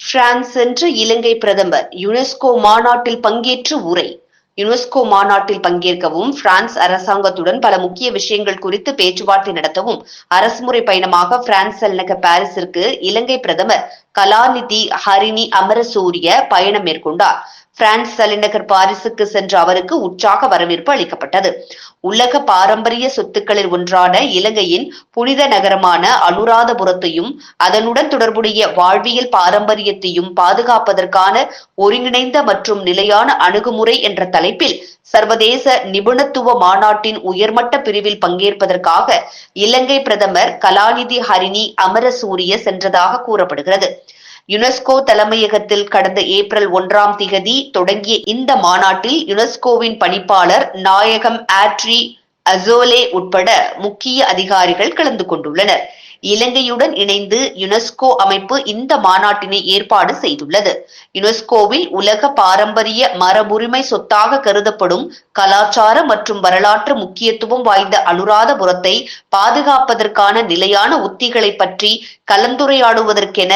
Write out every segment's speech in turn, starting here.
France சென்ற இலங்கை பிரதமர் UNESCO மாநாட்டில் பங்கேற்று உரை. யுனெஸ்கோ மாநாட்டில் பங்கேற்கவும் பிரான்ஸ் அரசாங்கத்துடன் பல முக்கிய விஷயங்கள் குறித்து பேச்சுவார்த்தை நடத்தவும் அரசுமுறை பயணமாக பிரான்ஸ் தலைநகர் பாரிஸிற்கு இலங்கை பிரதமர் கலாநிதி ஹரிணி அமரசூரிய பயணம் மேற்கொண்டார். பிரான்ஸ் தலைநகர் பாரிசுக்கு சென்ற அவருக்கு உற்சாக வரவேற்பு அளிக்கப்பட்டது. உலக பாரம்பரிய சொத்துக்களில் ஒன்றான இலங்கையின் புனித நகரமான அனுராதபுரத்தையும் அதனுடன் தொடர்புடைய வாழ்வியல் பாரம்பரியத்தையும் பாதுகாப்பதற்கான ஒருங்கிணைந்த மற்றும் நிலையான அணுகுமுறை என்ற தலைப்பில் சர்வதேச நிபுணத்துவ மாநாட்டின் உயர்மட்ட பிரிவில் பங்கேற்பதற்காக இலங்கை பிரதமர் கலாநிதி ஹரிணி அமரசூரிய சென்றதாக கூறப்படுகிறது. யுனெஸ்கோ தலைமையகத்தில் கடந்த ஏப்ரல் ஒன்றாம் திகதி தொடங்கிய இந்த மாநாட்டில் யுனெஸ்கோவின் பணிப்பாளர் நாயகம் ஆட்ரி அசோலே உட்பட முக்கிய அதிகாரிகள் கலந்து கொண்டுள்ளனர். இலங்கையுடன் இணைந்து யுனெஸ்கோ அமைப்பு இந்த மாநாட்டினை ஏற்பாடு செய்துள்ளது. யுனெஸ்கோவில் உலக பாரம்பரிய மரபுரிமை சொத்தாக கருதப்படும் கலாச்சார மற்றும் வரலாற்று முக்கியத்துவம் வாய்ந்த அனுராதபுரத்தை பாதுகாப்பதற்கான நிலையான உத்திகளை பற்றி கலந்துரையாடுவதற்கென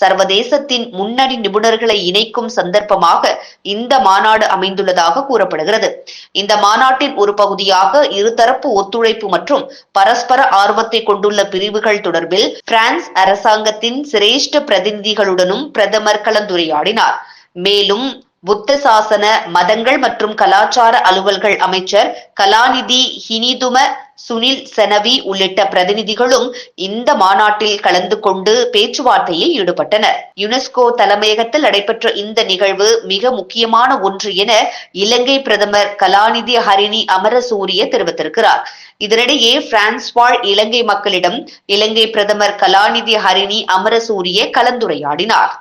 சர்வதேசத்தின் முன்னணி நிபுணர்களை இணைக்கும் சந்தர்ப்பமாக இந்த மாநாடு அமைந்துள்ளதாக கூறப்படுகிறது. இந்த மாநாட்டின் ஒரு பகுதியாக இருதரப்பு ஒத்துழைப்பு மற்றும் பரஸ்பர ஆர்வத்தை கொண்டுள்ள பிரிவுகள் தொடர்பில் பிரான்ஸ் அரசாங்கத்தின் சிரேஷ்ட பிரதிநிதிகளுடனும் பிரதமர் கலந்துரையாடினார். மேலும் புத்த சாசன மதங்கள் மற்றும் கலாச்சார அலுவல்கள் அமைச்சர் கலாநிதி ஹினிதும சுனில் செனவி உள்ளிட்ட பிரதிநிதிகளும் இந்த மாநாட்டில் கலந்து கொண்டு பேச்சுவார்த்தையில் ஈடுபட்டனர். யுனெஸ்கோ தலைமையகத்தில் நடைபெற்ற இந்த நிகழ்வு மிக முக்கியமான ஒன்று என இலங்கை பிரதமர் கலாநிதி ஹரிணி அமரசூரிய தெரிவித்திருக்கிறார். இதனிடையே பிரான்ஸ் வாழ் இலங்கை மக்களிடம் இலங்கை பிரதமர் கலாநிதி ஹரிணி அமரசூரிய கலந்துரையாடினார்.